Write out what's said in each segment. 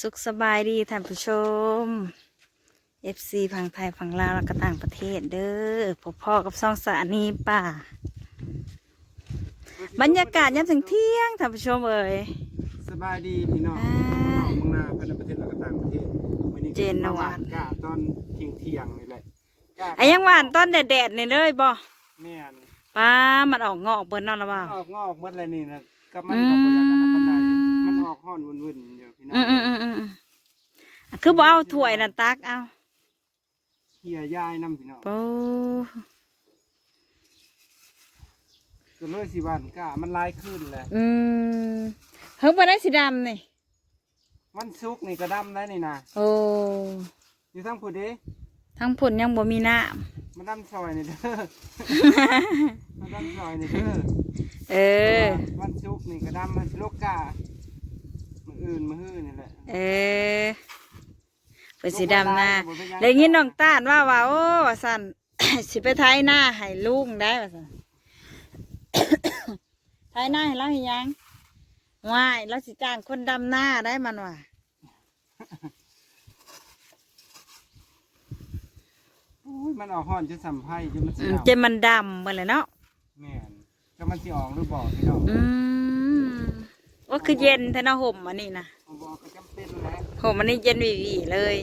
สุขสบายดีท่านผู้ชม FC พังไทยพังลาวแล้วก็ต่างประเทศเด้อพบพ่อกับซองสานีป่า บรรยากาศยามถึงเที่ยงท่านผู้ชมเอ่ย สบายดีพี่น้องอ่าเมืองนาภายในประเทศแล้วก็ต่างประเทศวันนี้เจนนวัฒน์มากาตอนเที่ยงเที่ยงๆนี่แหละกาไอ้ยังหวานต้นแดดๆนี่เลยบ่แม่นป้ามันออกงอกเบิ่นเนอนแล้วบ่า ออกงอกหมดเลยนี่นะกับมันอืมกับบริการปันไดมันออก ห้อนวุ่นๆอยู่พี่น้องอืมอืมอืมอืมอืมคือบ่เอาถ้วยนั่นตักเอาเฮียยายน้ำพี่น้องโอ้ก็เลยสิวันกามันลายขึ้นแหละอืมเพิ่งบ่ได้สีดำนี่มันซุกร์นี่ก็ดำได้นี่นะโอ้อยู่ทั้งผู้เด้ทั้งผลยังบ่มีน้มันดำซอยนี่เด้อ มันดำซอยนี่เด้อำเออ วันซุกร์นี่ก็ดำมันโลกกามื ออื่นมือฮื้อนี่แหละเออเปิดสีดำนะเลยงี้น้องต้านว่าว่าโอ้ว่าสัน สิไปไทยหน้าให้ลุงได้ว่าสันไทยหน้าให้เราเห็นยังว่ายเราสิจ้างคนดำหน้าได้มันว่ะโอ้ยมันออกห้อนจะสัมไพ่จะมันสิอืมดำเจนมันดำหมดเลยเนาะแม่นก็มันสิออกหรือบอกพี่น้องอืม ว่าคือเย็นแท้เนาะห่มอันนี้นะผมบอกก็จำเป็นแหล้วห่มอันนี้เย็นหวีๆเลย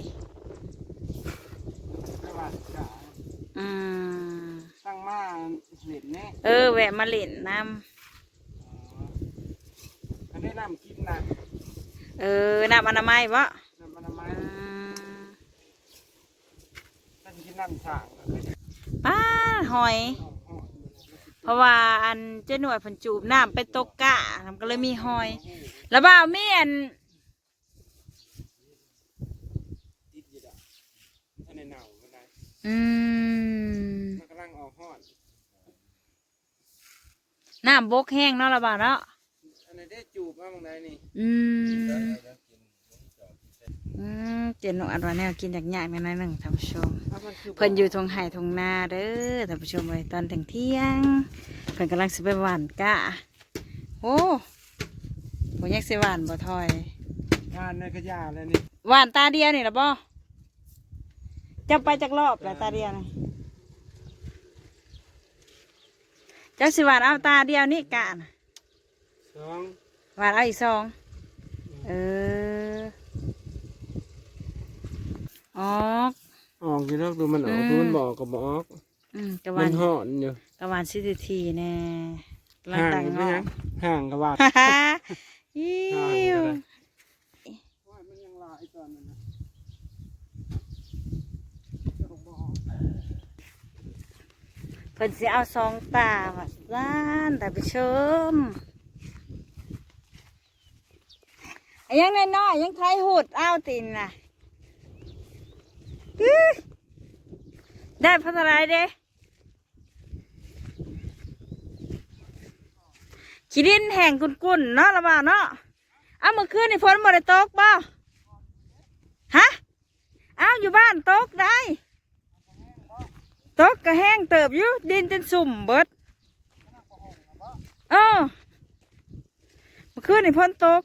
ไม่ว่าจะอืมตั้งมาเห็นแน่เออ แวะมาเล่นน้อันนี้น้ำกินนะำเออน้ำอนามัยวะน้ำมันไม้อืมถ้าจะกินน้ำสางก็คือป้าหอยออกห้อน เพราะว่าอันเจ้าหน่วยเพันจูบน้ำไปตกกะมันก็เลยมีหอย แล้วบ่าวมีอันติดอยู่ดอกอันนี้หนาวก็ได้อืมมันกำลังออกห้อนน้ำบกแห้งเนาะละบ่าวเนาะอันนี้ได้จูบมาบางใดนี่อืม อืมเจนหนูอัดว่าแนวกินจากยากๆในนั้นหนึ่งท่านผู้ชมถ้ามันคือเพิ่นอยู่ทงไห่ทงนาเด้อท่านผู้ชมเลยตอนถึงเที่ยงเพิ่นกำลังสิไปหว่านกะโอ้บ่อยากสิหว่านบ่ทอยงานในกระยาเลยนี่หวานตาเดียวนี่ละบ่จะไปจากรอบแล้วตาเดียวนี่เจ้าสิหวานเอาตาเดียวนี่กะนะสองหวานเอาอีกสองเออ ออกออกอยู่แล้วดูมันออกอืมดูมันบอกก็บออกอืมกะหมัวานนห่อนอยู่กะหวานสิทีทีแน่กำลังห่างตังกันงไปอยังห่างกับว่าฮ่าฮ่าอิห่าง้กันวเลยมันยังลายตอนนั้นนะเพิ่นสิเอาสองตาว่าล้านแต่ไปชมอันยังน้อยๆยังไทยหุดเอาตินน่ะอื้อ ได้พัฒนาเด้ขี้ดินแห้งกุ่นๆเนาะละบ่าเนาะเอาเมื่อคืนนี่ฝนบ่ได้ตกบ่ฮะเอาอยู่บ้านตกได้ตกก็แห้งเติบอยู่ดินจนสุ่มเบิดเออเมื่อคืนนี่พ้นตก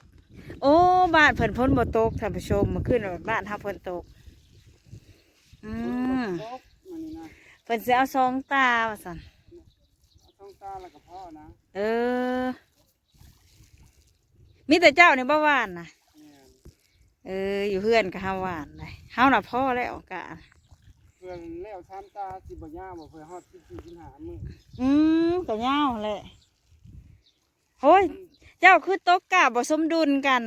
โอ้บ้านเพิ่นพ้นบ่ตกท่านผู้ชมเมื่อคืนน่ะบ้านเฮาเพิ่นตก อืมตกมันนี่นะเพิ่นสิเอาสองตาว่าซั่นเอาต้องตาแล้วก็พ่อนะเออ มีแต่เจ้านี่บ่หวานน่ะ แม่นเออ อยู่เพื่อนก็เฮาหวานเลยเฮาน่ะพ่อแล้วกะ เพื่อนแล้วชามตาสิบ่ย่าบ่เพื่อฮอดสิบสี่สิบห้ามื้ออืมก็ยาวแหละโอ้ย เจ้าคือตกกะบ่สมดุลกัน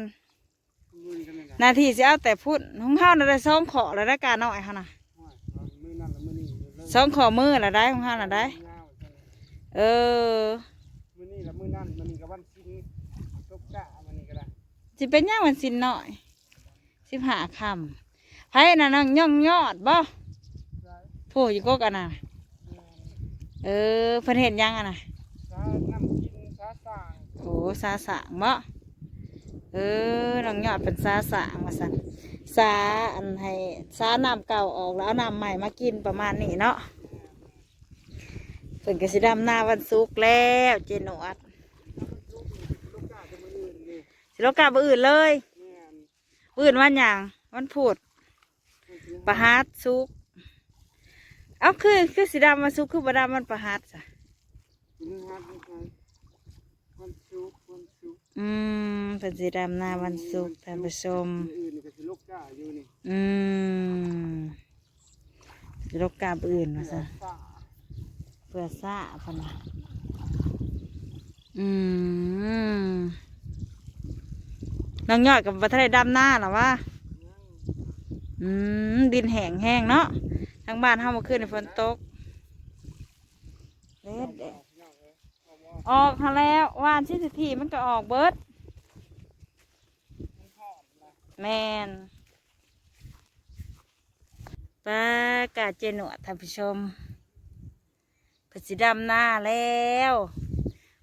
มื้อกันนี่นะนาทีสิเอาแต่พูดของเฮาน่ะได้สองขอแล้วได้การน้อยเฮาน่ะ สองขอมือละได้ของเฮาน่ะได้ยาวจังเลยเออมื้อนี้แล้วมื้อนั้นมื้อนี้ก็วันสิ้นตกกะมื้อนี้ก็ได้สิเป็นหยังมันสินน้อยสิบห้าคำไผน่ะนังย่องยอดบ่ได้ผู้อยู่กกอันน่ะเออเพิ่นเห็นยังอะน่ะสาน้ำกินสาสร้างโอ้สาสางบ่เออน้องยอดเป็นสาสางว่าซั่น สาอันให้สาน้ำเก่าออกแล้วเอาน้ำใหม่มากินประมาณนี้เนาะเพิ่นก็สิดำหน้าวันศุกร์แล้วเจนวดลูกกะจะมื้ออื่นนี่สิโลกาบอื่นเลยแม่นปืนวันหยังวันพูดประหัดซุกเอาคือคือสีดำมาซุกคือบดำมันประหัดจ้ะพฤหัสนะครับวันศุกร์วันศุกร์อืมเป็นสีดำหน้าวันศุกร์ท่านผู้ชมมื้ออื่นนี่ กกาอยู่นี่อืมรคกาบอื่นมาซะเพื่อซ่าพะนะอืมน้องยอดกับบัทะเลดำหน้าหรอวะอืมดินแห้งแห้งเนาะทางบ้านเฮามาขึ้นในฝนตกเด็ดเด็ดออกหาแล้วว่านชิ้นสิทีมันก็ออกเบิด แมนปลากาเจหนวดท่านผู้ชมเพนสิดำหน้าแล้ว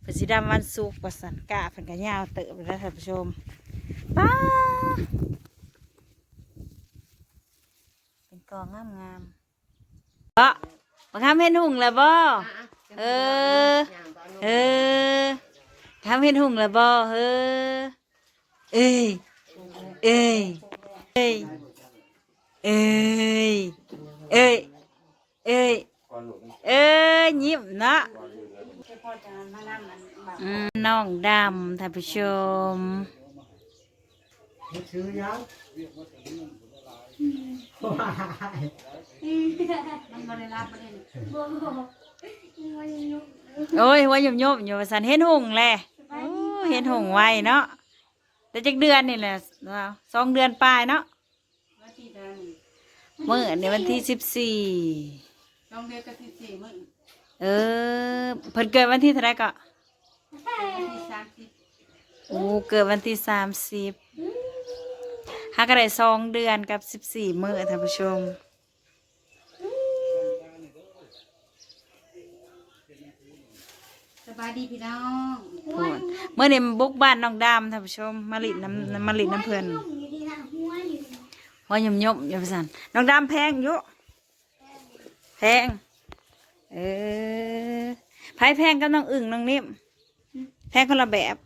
เพนสิดำวันศุกประสันกะเพิ่นก็ยาวเติบแล้วท่านผู้ชมป้าเป็นกองงามงามๆบ่บังคับเห็นหุ่งแล้วบ่เออเออทำเห็นหุ่งแล้วบ่เออเอ้ เอ้ยเอ้ยเอ้ยเอ้ยเอ้ยเอ้ยยิ้มเนาะอืมน้องดำท่านผู้ชมชื่อยังโอ้ยหัวหยมยมอยู่ว่าสันเห็นหุ่งแหละโอ้เห็นหุ่งไวเนาะ แต่จักเดือนนี่แหละว้าวสองเดือนปลายเนาะเมื่อในวันที่สิบสี่ต้องเรียกกันที่สี่มื้อเออเพิ่นเกิดวันที่เท่าไหรก็ที่สามสิบโอ้เกิดวันที่สามสิบฮักก็ได้สองเดือนกับสิบสี่มื้อท่านผู้ชม บายดีพี่น้องพูดเมื่อนี้มาบุกบ้านน้องดำท่านผู้ชมมาลิดน้ำมาลิดน้ำเพิ่นหัวหยมยมยู่สันน้องดำแพงอยู่แพง เออไผแพงกับน้องอึ่งน้องนิ่มแพงคนละแบบ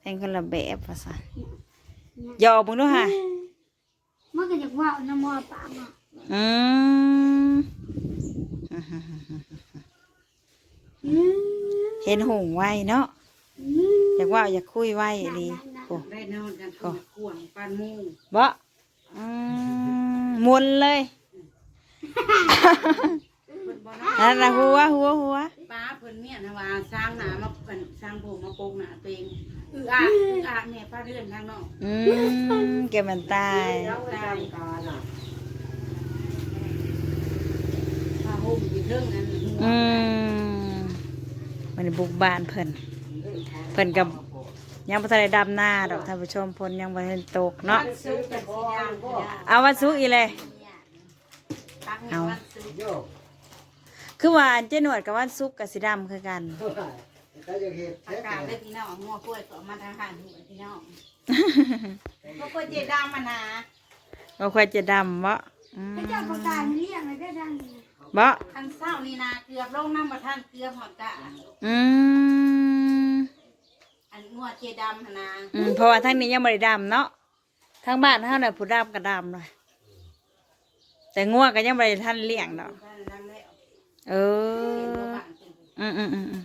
แพงคนละแบบว่าสันยอมึงด้วยฮะมันก็จะว่าน้ำมันปากอะอืม เห็นหงไวเนาะอืมอยากว่าอยากคุยไว้ดีโอ้ได้นอนกันคนกวางปานหมูบ่อืมมุนเลยเพิ่นบ่เนาะนั่นนะหัวหัวหัวป้าเพิ่นเมียนะว่าสร้างหนามาเป็นสร้างผมมาโปงหนาตัวเองอืออาอืออาแม่ป้าเดือนทางนอกอืมเก็บมันตายตายผ้าห่มอยู่เรื่องนั้นหัวอืม มันบุกบ้านเพิ่นเพิ่นกับยังบ่ทันได้ดำหน้าดอกท่านผู้ชมเพิ่นยังบ่ทันตกเนาะวันศุกร์เป็นสิย่างสิย่างเอาวันศุกร์อีเลยตักให้เอาวันศุกร์โยกคือว่าเจ๊หนวดกับวันศุกร์กับสีดำคือกันถ้าอยากเห็นอากาศเลยพี่น้องงัวกล้วยก็มาทางหันหัวพี่น้องงัวกล้วยเจดามานาบ่ค่อยจะดำบ่อืมพระเจ้าประกาศเรียกอะไรได้ดังนี้ บ่คันเศร้านี่นาเกือบลงน้ำมาท่านเกือบหอดกะอืมอันงัวเจดำหนนาอืมเพราะว่าทางนี้ยังบ่ได้ดำเนาะทางบ้านเฮาน่ะผู้ดำก็ดำหน่อยแต่งัวก็ยังบ่ได้ทันเลี้ยงดอกท่านดำแล้วเอเป็นอบ่บ้านเป็นอืมอืมอืมอืม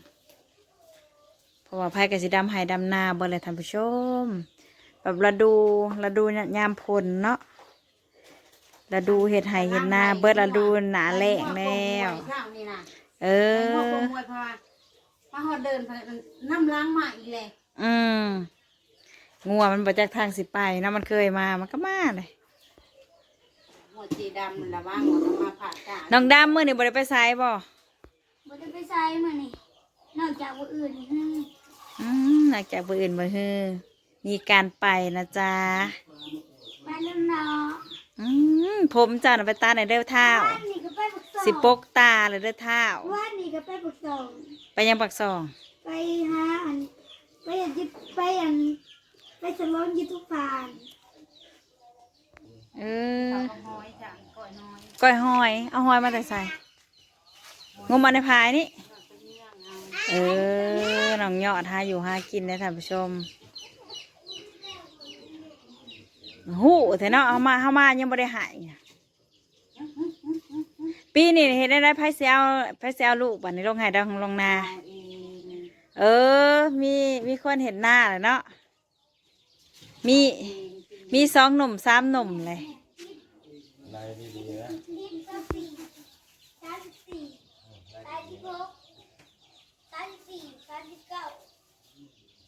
เพราะว่าไผก็สิดำให้ดำนาเบิ่เลยท่านผู้ชม แบบฤดูฤดูยามฝนเนาะ ฤดูเฮ็ดไห้เฮ็ดนาเบิดฤดูหนาแล้งแล้วข้าวนี่นะเอเอออมวยเพราะว่ามาหอดเดินไปน้ำล้างมาอีกเลยอืมงัวมันบ่จากทางสิไปเนาะมันเคยมามันก็มาเลยหัวเจดำมันละว่างหัวก็มาผ่ากาน้องดำมื้อนี้บ่ได้ไปไสบ่บ่ได้ไปใส่มานี่นอกจากว่าอื่นนี่ฮึอืมหลังจากมื้ออื่นบ่ฮือมีการไปนะจ๊ะไปแล้วเนาะ อืมผมจ้าน่ะไปตาในเด้อเท้าว่านนี่ก็ไปปักซองสิปกตาเลยเด้อเท้าว่านนี่ก็ไปปักซองไปยังปักซอง ไปหาอันไปอันที่ไปอันไปสลองยูทูบฟานเออข้าวหอยจ้ะก้อยน้อยก้อยหอย เอาหอยมาแต่ใส่งมมาในพายนี่ เออน้องยอดหาอยู่หากินนะท่านผู้ชม หูแต่เนาะเอามาเอามายังบ่ได้หายปีนี้เห็นได้ได้ไผสิเอาไผสิเอาลูกบัดนี้ลงให้ดังลงนา เออ มีมีคนเห็นหน้าแล้วเนาะมีมีสองหนุ่มสามหนุ่มเลยลายดีๆนะยี่สิบสี่สามสิบสี่สามสิบหกสาสามสิบเก้า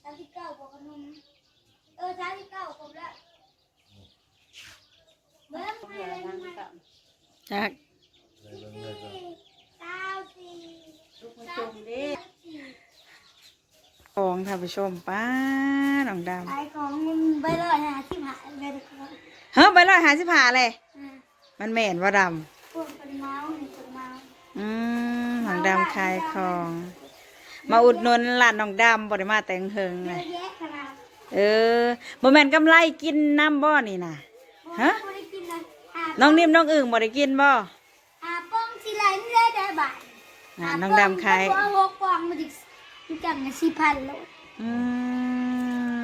สามสิบเก้าบวกขนมเออสามสิบเก้าครบแล้วเบิ้มลยทั้งทำไมกับ จักของท่านผู้ชมป้าน้องดขายของใบลอยหาสิบหาใบละร้อยำเฮ้ยไปร้อยหาสิบหาเลยมันแม่นว่าดพวกเป็นเมาส์เป็นเมาส์ำอืมน้องดำขายของ มาอุดหนุนร้านน้องดำบริมาแต่งเฮงเลยเออบ่แม่นกำไรกินน้ำบ่อนี่นะฮะ นเลยอ่าน้องนิ่มน้องอึ่งบ่ได้กินบ่อ่าป้องสิไรไม่ได้ได้บาทอะน้องดำขายป้องหกปองมาดิมันจังนะสี่พันแล้วอืม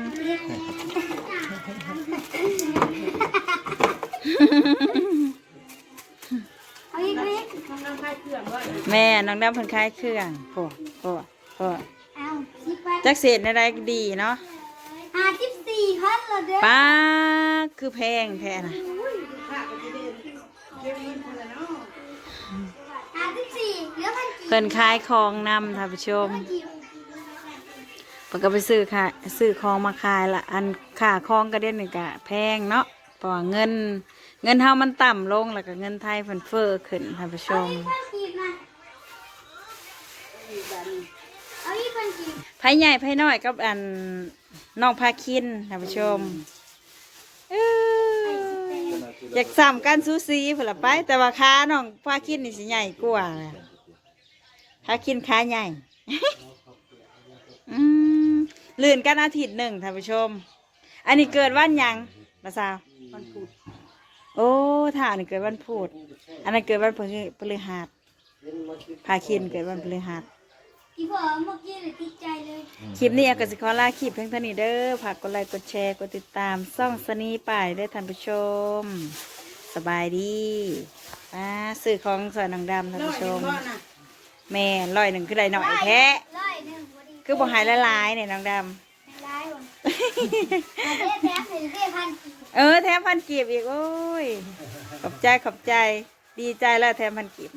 เอาอีกไหมมันน้ำค่ายเครื่องว่าแม่น้องดำเพิ่นขายเครื่องโอ้โอ้โอ้เอาสี่พันจักเศษในใดก็ดีเนาะห้าสิบสี่พันแล้วเด้อป้าคือแพงแท้นะข้าก็จะเดิน เดินคาะห้าสิบสี่เหลือพันกี่เพิ่นขายของนำท่านผู้ชมพันกี่เพิ่นก็ไปซื้อค่ะซื้อของมาขายละอันค่าของก็เด่นนี่ก็แพงเนาะเพราะว่าเงิน เงินเฮามันต่ำลงแล้วก็เงินไทยเพิ่นเฟ้อขึ้นท่านผู้ชมพาเอาอีกพันกี่ไผใหญ่ไผน้อยกับอันน้องพาคินท่านผู้ชมเอ้ ออยากซ้ำกันซูซีพุ่นละไป แต่ว่าขาน้องพาคินนี่สิใหญ่กว่าพาคินขาใหญ่อืมลื่นกันอาทิตย์หนึ่งท่านผู้ชม อันนี้เกิดวันหยังมาสาวมันพูดโอ้ถ้าอันนี้เกิดวันพุธอันนั้นเกิดวันพฤพฤหัสพาคินเกิดวันพฤหัส ที่พ่อเมื่อกี้เลยติดใจเลยคลิปนี้เอากสิขอลาคลิปเพียงเท่านี้เด้อฝากกดไลค์กดแชร์กดติดตามซ่องสนีป่ายได้อท่านผู้ชม สบายดีมาซื้อของสวยนางดำท่านน้อยผู้ชยังมบ่น่ะแม่ร้อยหนึ่งคือได้หน่อยแท้ร้อยหนึ่งพอดีคือบ่หายละลายเนี่ยนางดร้ายว่ะอาเทแท้หนึ่งเทพันกี่ำเออแถมพันกีบอีก โอ้ย ขอบใจขอบใจ ดีใจแล้วแถมพันกีบ